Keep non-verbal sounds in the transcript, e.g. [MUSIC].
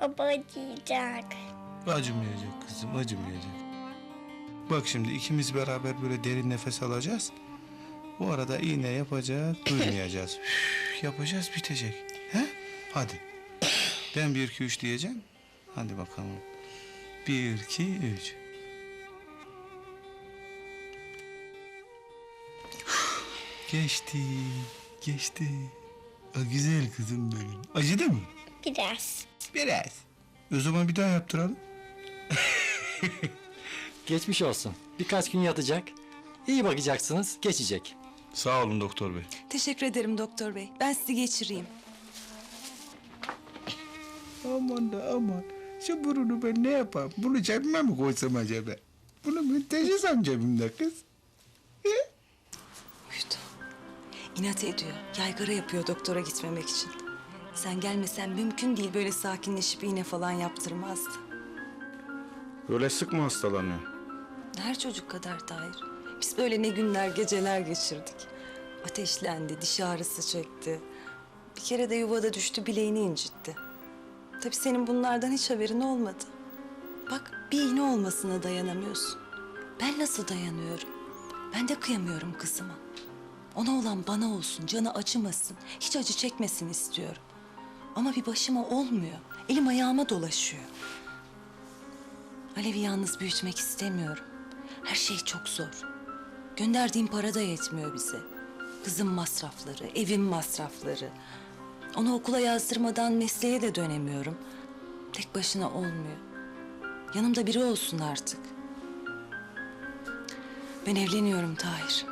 Baba acıyacak. Acımayacak kızım, acımayacak. Bak şimdi ikimiz beraber böyle derin nefes alacağız. Bu arada iğne yapacağız, duymayacağız. [LAUGHS] Üf, yapacağız, bitecek. He? Hadi. Ben bir, iki, üç diyeceğim. Hadi bakalım. Bir, iki, üç. Geçti, geçti. A, güzel kızım benim. Acıdı mı? Biraz. Biraz. O zaman bir daha yaptıralım. [LAUGHS] Geçmiş olsun. Birkaç gün yatacak. İyi bakacaksınız, geçecek. Sağ olun doktor bey. Teşekkür ederim doktor bey. Ben sizi geçireyim. Aman da aman. Şu burunu ben ne yapayım? Bunu cebime mi koysam acaba? Bunu ben taşısam cebimde kız. Uyudu. İnat ediyor. Yaygara yapıyor doktora gitmemek için. Sen gelmesen mümkün değil böyle sakinleşip iğne falan yaptırmazdı. Böyle sık mı hastalanıyor? Her çocuk kadar Tahir. Biz böyle ne günler geceler geçirdik. Ateşlendi, diş ağrısı çekti. Bir kere de yuvada düştü, bileğini incitti. Tabii senin bunlardan hiç haberin olmadı. Bak bir iğne olmasına dayanamıyorsun. Ben nasıl dayanıyorum? Ben de kıyamıyorum kızıma. Ona olan bana olsun, canı acımasın, hiç acı çekmesin istiyorum. Ama bir başıma olmuyor. Elim ayağıma dolaşıyor. Alev'i yalnız büyütmek istemiyorum. Her şey çok zor. Gönderdiğim para da yetmiyor bize. Kızım masrafları, evin masrafları. Onu okula yazdırmadan mesleğe de dönemiyorum. Tek başına olmuyor. Yanımda biri olsun artık. Ben evleniyorum Tahir.